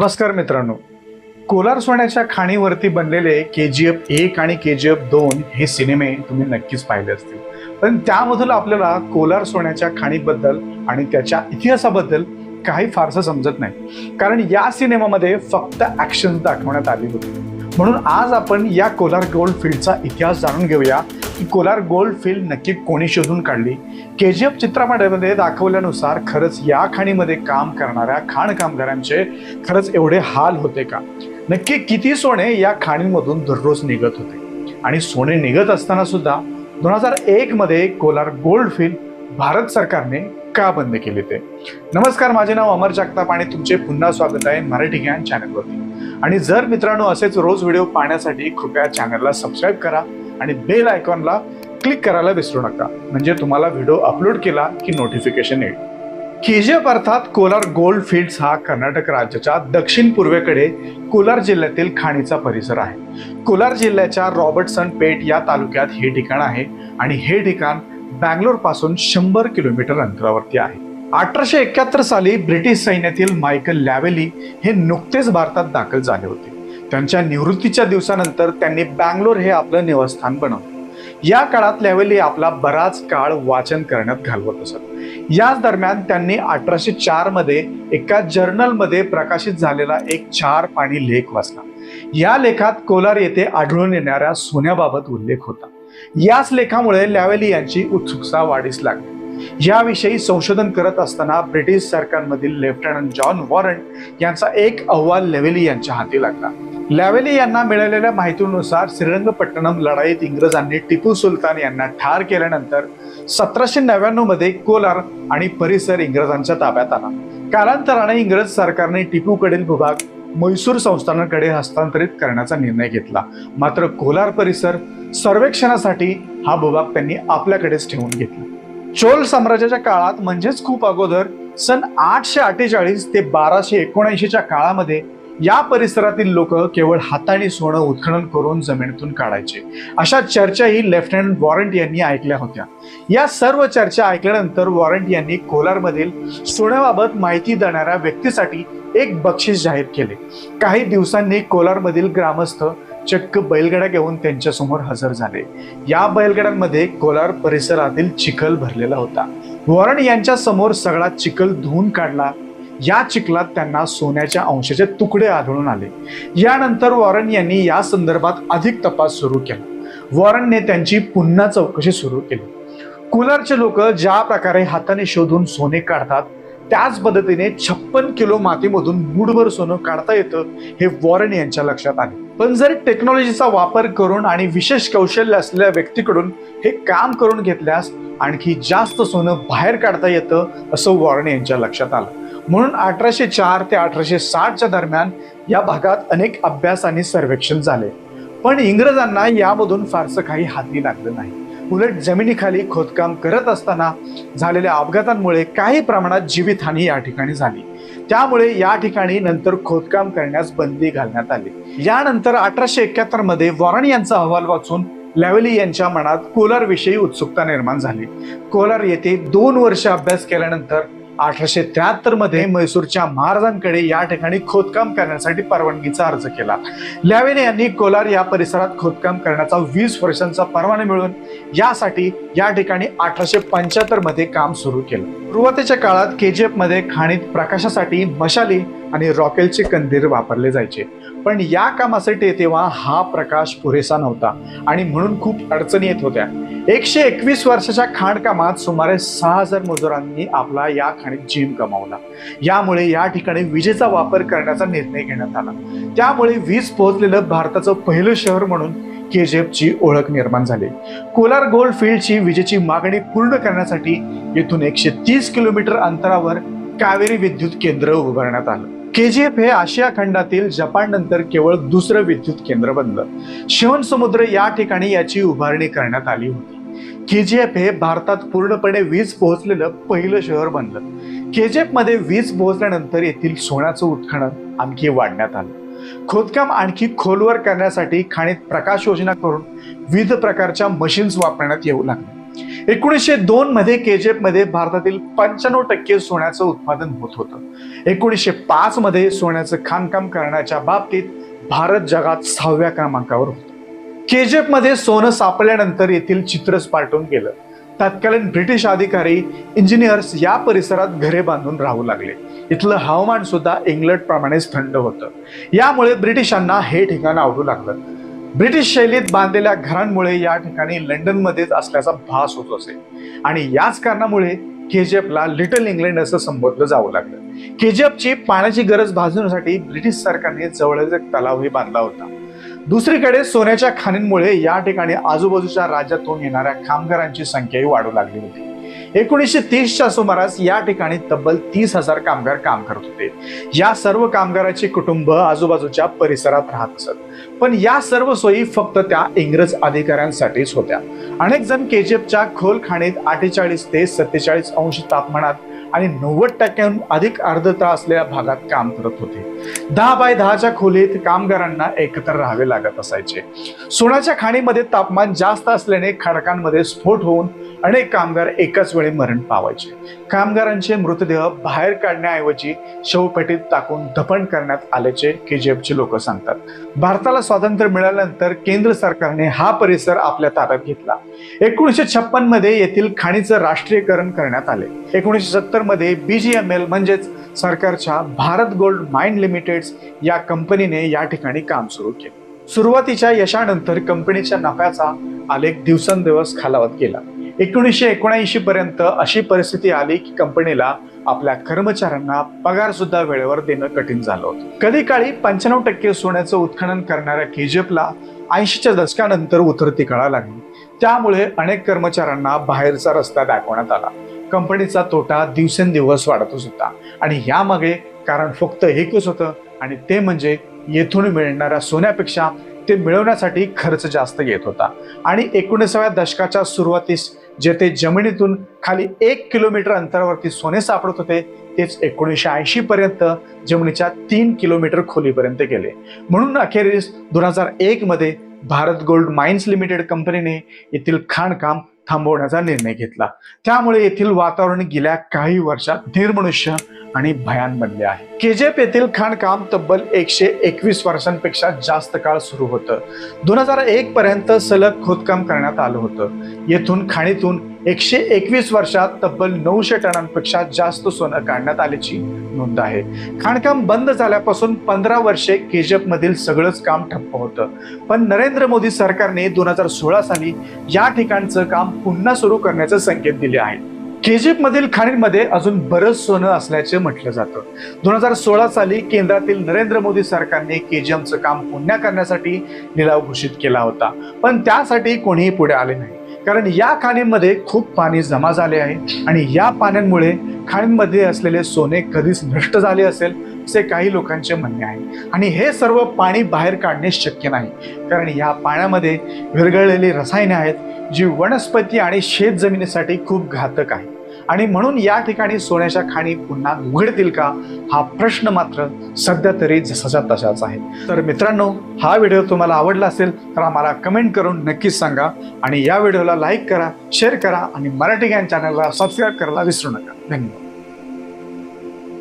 नमस्कार मित्रांनो. कोलार सोन्याच्या खाणीवरती बनलेले के जी एफ एक आणि के जी एफ दोन हे सिनेमे तुम्ही नक्कीच पाहिले असतील. पण त्यामधून आपल्याला कोलार सोन्याच्या खाणीबद्दल आणि त्याच्या इतिहासाबद्दल काही फारसं समजत नाही. कारण या सिनेमामध्ये फक्त ॲक्शन दाखवण्यात आली होती. म्हणून आज आपण या कोलार गोल्ड फील्डचा इतिहास जाणून घेऊया. की कोलार गोल्ड फील्ड नक्की कोणी शोधून काढली? के जी एफ चित्रपटामध्ये दाखवल्यानुसार खरंच या खाणीमध्ये काम करणाऱ्या खाण कामगारांचे खरंच एवढे हाल होते का? नक्की किती सोने या खाणींमधून दररोज निघत होते? आणि सोने निघत असताना सुद्धा दोन हजार एक मध्ये कोलार गोल्ड फील्ड भारत सरकारने का बंद केले ते? नमस्कार माझे नाव अमर जगताप आणि तुमचे पुन्हा स्वागत आहे मराठी ज्ञान चॅनलवरती. आणि जर मित्रांनो असेच रोज व्हिडिओ पाहण्यासाठी कृपया चॅनलला सबस्क्राईब करा. आणि बेल आयकॉनला क्लिक करायला विसरू नका. म्हणजे तुम्हाला व्हिडिओ अपलोड केला की नोटिफिकेशन येईल. केजीएफ अर्थात कोलार गोल्ड फील्ड्स हा कर्नाटक राज्याच्या दक्षिण पूर्वेकडे कोलार जिल्ह्यातील खाणीचा परिसर आहे. कोलार जिल्ह्याच्या रॉबर्टसन पेट या तालुक्यात हे ठिकाण आहे आणि हे ठिकाण बँगलोरपासून शंभर किलोमीटर अंतरावरती आहे. अठराशे एक्क्याहत्तर साली ब्रिटिश सैन्यातील मायकल लॅवेली हे नुकतेच भारतात दाखल झाले होते. त्यांच्या निवृत्तीच्या दिवसानंतर त्यांनी बँगलोर हे आपलं निवासस्थान बनवलं. या काळात लॅवेली आपला बराच काळ वाचन करण्यात घालवत असत. याच दरम्यान त्यांनी अठराशे चारमध्ये एका जर्नलमध्ये प्रकाशित झालेला एक चार पाणी लेख वाचला. या लेखात कोलार येथे आढळून येणाऱ्या सोन्याबाबत उल्लेख होता. याच लेखामुळे लॅवेली यांची उत्सुकता वाढीस लागली. याविषयी संशोधन करत असताना ब्रिटिश सरकारमधील लेफ्टनंट जॉन वॉरंट यांचा एक अहवाल लेवेली यांच्या हाती लागला. लॅवेली यांना मिळालेल्या माहितीनुसार श्रीरंगपट्टणम लढाईत इंग्रजांनी टिपू सुलतान यांना ठार केल्यानंतर सतराशे नव्याण्णवमध्ये कोलार आणि परिसर इंग्रजांच्या ताब्यात आला. कालांतराने इंग्रज सरकारने टिपूकडील भूभाग म्हैसूर संस्थानाकडे हस्तांतरित करण्याचा निर्णय घेतला. मात्र कोलार परिसर सर्वेक्षणासाठी हा भूभाग त्यांनी आपल्याकडेच ठेवून घेतला. चोल साम्राज्याच्या काळात म्हणजेच खूप अगोदर सन आठशे अठ्ठेचाळीस ते बाराशे एकोणऐंशीच्या काळामध्ये या परिसरातील लोक केवळ हाताने सोनं उत्खनन करून जमिनीतून काढायचे. अशा चर्चाही लेफ्टनंट वॉरंट यांनी ऐकल्या होत्या. या सर्व चर्चा ऐकल्यानंतर वॉरंट यांनी कोलारमधील सोन्याबाबत माहिती देणाऱ्या व्यक्तीसाठी एक बक्षीस जाहीर केले. काही दिवसांनी कोलारमधील ग्रामस्थ चक्क बैलगाड्या घेऊन त्यांच्यासमोर हजर झाले. या बैलगाड्यांमध्ये कोलार परिसरातील चिखल भरलेला होता. वॉरंट यांच्या समोर सगळा चिखल धुवून काढला. या चिखलात त्यांना सोन्याच्या अंशाचे तुकडे आढळून आले. यानंतर वॉरन यांनी या संदर्भात अधिक तपास सुरू केला. वॉरनने त्यांची पुन्हा चौकशी सुरू केली. कुलारचे लोक ज्या प्रकारे हाताने शोधून सोने काढतात त्याच पद्धतीने छप्पन किलो मातीमधून मुठभर सोनं काढता येतं हे वॉरन यांच्या लक्षात आले. पण जर टेक्नॉलॉजीचा वापर करून आणि विशेष कौशल्य असलेल्या व्यक्तीकडून हे काम करून घेतल्यास आणखी जास्त सोनं बाहेर काढता येतं असं वॉरन यांच्या लक्षात आलं. म्हणून अठराशे चार ते अठराशे साठच्या दरम्यान या भागात अनेक अभ्यास आणि सर्वेक्षण झाले. पण इंग्रजांना यामधून फारसं काही हाती लागलं नाही. उलट जमिनीखाली खोदकाम करत असताना झालेल्या अपघातांमुळे काही प्रमाणात जीवितहानी या ठिकाणी झाली. त्यामुळे या ठिकाणी नंतर खोदकाम करण्यास बंदी घालण्यात आली. यानंतर अठराशे एकाहत्तरमध्ये वॉरन यांचा अहवाल वाचून लॅवली यांच्या मनात कोलार विषयी उत्सुकता निर्माण झाली. कोलार येथे दोन वर्ष अभ्यास केल्यानंतर अठराशे त्र्याहत्तरमध्ये म्हैसूरच्या महाराजांकडे या ठिकाणी खोदकाम करण्यासाठी परवानगीचा अर्ज केला. लॅवेले यांनी कोलार या परिसरात खोदकाम करण्याचा वीस वर्षांचा परवाना मिळवून यासाठी या ठिकाणी अठराशे पंच्याहत्तरमध्ये काम सुरू केलं. सुरुवातीच्या काळात केजीएफ एफमध्ये खाणीत प्रकाशासाठी मशाली आणि रॉकेलचे कंदीर वापरले जायचे. पण या कामासाठी तेव्हा हा प्रकाश पुरेसा नव्हता आणि म्हणून खूप अडचणी येत होत्या. एकशे एकवीस वर्षाच्या खाणकामात सुमारे सहा हजार मजुरांनी आपला या खाणीत जीव गमावला. यामुळे या ठिकाणी विजेचा वापर करण्याचा निर्णय घेण्यात आला. त्यामुळे वीज पोहोचलेलं भारताचं पहिलं शहर म्हणून के जेफची ओळख निर्माण झाली. कोलार गोल्ड फील्डची विजेची मागणी पूर्ण करण्यासाठी येथून एकशे तीस किलोमीटर अंतरावर कावेरी विद्युत केंद्र उभारण्यात आलं. के जी एफ हे आशिया खंडातील जपान नंतर केवळ दुसरं विद्युत केंद्र बनलं. शिवनसमुद्र या ठिकाणी याची उभारणी करण्यात आली होती. के जी एफ हे भारतात पूर्णपणे वीज पोहोचलेलं पहिलं शहर बनलं. केजीएफमध्ये वीज पोहोचल्यानंतर येथील सोन्याचं उत्खनन आणखी वाढण्यात आलं. खोदकाम आणखी खोलवर करण्यासाठी खाणीत प्रकाश योजना करून विविध प्रकारच्या मशीन्स वापरण्यात येऊ लागल्या एकोणीसशे दोन मध्ये केजीएफमध्ये भारतातील पंच्याण्णव टक्के सोन्याचं उत्पादन होत होतं. एकोणीसशे पाच मध्ये सोन्याचं खाणकाम करण्याच्या बाबतीत भारत जगात सहाव्या क्रमांकावर होता. केजेपमध्ये मध्ये सोनं सापडल्यानंतर येथील चित्रच पालटून गेलं. तत्कालीन ब्रिटिश अधिकारी इंजिनियर्स या परिसरात घरे बांधून राहू लागले. इथलं हवामान सुद्धा इंग्लंड प्रमाणेच थंड होतं. यामुळे ब्रिटिशांना हे ठिकाण आवडू लागलं. ब्रिटिश शैलीत बांधलेल्या घरांमुळे या ठिकाणी लंडनमध्येच असल्याचा भास होत असे. आणि याच कारणामुळे केजीएफला लिटल इंग्लंड असं संबोधलं जावं लागलं. केजीएफची पाण्याची गरज भाजवण्यासाठी ब्रिटिश सरकारने जवळच एक तलावही बांधला होता. दुसरीकडे सोन्याच्या खाणींमुळे या ठिकाणी आजूबाजूच्या राज्यातून येणाऱ्या कामगारांची संख्याही वाढू लागली होती. एकोणीसशे तीसच्या सुमारास या ठिकाणी तब्बल तीस हजार कामगार काम करत होते. या सर्व कामगारांचे कुटुंब आजूबाजूच्या परिसरात राहत असत. पण या सर्व सोयी फक्त त्या इंग्रज अधिकाऱ्यांसाठीच होत्या. अनेक जण केजीएफच्या खोल खाणीत अठ्ठेचाळीस ते सत्तेचाळीस अंश तापमानात आणि नव्वद टक्क्यांहून अधिक आर्द्रता असलेल्या भागात काम करत होते. दहा बाय दहाच्या खोलीत कामगारांना एकत्र राहावे लागत असायचे. सोन्याच्या खाणीमध्ये तापमान जास्त असल्याने खडकांमध्ये स्फोट होऊन अनेक कामगार एकाच वेळी मरण पावायचे. कामगारांचे मृतदेह बाहेर काढण्याऐवजी शवपेटीत टाकून दफन करण्यात आल्याचे केजीएफचे लोक सांगतात. भारताला स्वातंत्र्य मिळाल्यानंतर केंद्र सरकारने हा परिसर आपल्या ताब्यात घेतला. एकोणीसशे छप्पनमध्ये येथील खाणीचं राष्ट्रीयकरण करण्यात आले. एकोणीसशे सत्तरमध्ये बीजीएमएल म्हणजेच सरकारच्या भारत गोल्ड माइंड लिमिटेड या कंपनीने या ठिकाणी काम सुरू केले. सुरुवातीच्या यशानंतर कंपनीच्या नफ्याचा आलेख दिवसेंदिवस खालावत गेला. एकोणीसशे एकोणऐंशी पर्यंत अशी परिस्थिती आली की कंपनीला आपल्या कर्मचाऱ्यांना पगार सुद्धा वेळेवर देणं कठीण झालं होतं. कधी काळी पंच्याण्णव टक्के सोन्याचं उत्खनन करणाऱ्या केजीएफला ऐंशीच्या दशकानंतर उतरती कळा लागली. त्यामुळे अनेक कर्मचाऱ्यांना बाहेरचा रस्ता दाखवण्यात आला. कंपनीचा तोटा दिवसेंदिवस वाढतच होता आणि यामागे कारण फक्त एकच होतं आणि ते म्हणजे येथून मिळणाऱ्या सोन्यापेक्षा ते मिळवण्यासाठी खर्च जास्त येत होता. आणि एकोणीसाव्या दशकाच्या सुरुवातीस जेथे जमिनीतून खाली एक किलोमीटर अंतरावरती सोने सापडत होते तेच एकोणीसशे ऐंशी पर्यंत जमिनीच्या तीन किलोमीटर खोलीपर्यंत गेले. म्हणून अखेरीस दोन हजार एक मध्ये भारत गोल्ड माइन्स लिमिटेड कंपनीने येथील खाणकाम थांबवण्याचा निर्णय घेतला. त्यामुळे येथील वातावरण गेल्या काही वर्षात निर्मनुष्य आणि भयान बनले आहे. केजेप येथील खाणकाम तब्बल एकशे एकवीस वर्षांपेक्षा जास्त काळ सुरू होतं. दोन हजार एक पर्यंत सलग खोदकाम करण्यात आलं होतं. येथून खाणीतून एकशे एकवीस वर्षात तब्बल नऊशे टनांपेक्षा जास्त सोनं काढण्यात आल्याची नोंद आहे. खाणकाम बंद झाल्यापासून पंधरा वर्षे केजपमधील सगळंच काम ठप्प होतं. पण नरेंद्र मोदी सरकारने दोन हजार सोळा साली या ठिकाणचं काम पुन्हा सुरू करण्याचे संकेत दिले आहेत. केजीएफ मधील खाणींमध्ये अजून बरंच सोनं असल्याचे म्हटलं जातं. दोन हजार सोळा साली केंद्रातील नरेंद्र मोदी सरकारने केजीएमचं काम पुन्हा करण्यासाठी लिलाव घोषित केला होता. पण त्यासाठी कोणीही पुढे आले नाही. कारण या खाणींमध्ये खूप पाणी जमा झाले आहे आणि या पाण्यांमुळे खाणींमध्ये असलेले सोने कधीच नष्ट झाले असेल असे काही लोकांचे म्हणणे आहे. आणि हे सर्व पाणी बाहेर काढणे शक्य नाही. कारण या पाण्यामध्ये विरघळलेली रसायने आहेत जी वनस्पती आणि शेत जमिनीसाठी खूप घातक आहे आणि म्हणून या ठिकाणी सोन्याच्या खाणी पुन्हा उघडतील का? हा प्रश्न मात्र सध्या तरी जसाच्या तशाच आहे. तर मित्रांनो हा व्हिडिओ तुम्हाला आवडला असेल तर आम्हाला कमेंट करून नक्कीच सांगा आणि या व्हिडिओला लाईक करा शेअर करा आणि मराठी ज्ञान चॅनलला सबस्क्राईब करायला विसरू नका. धन्यवाद.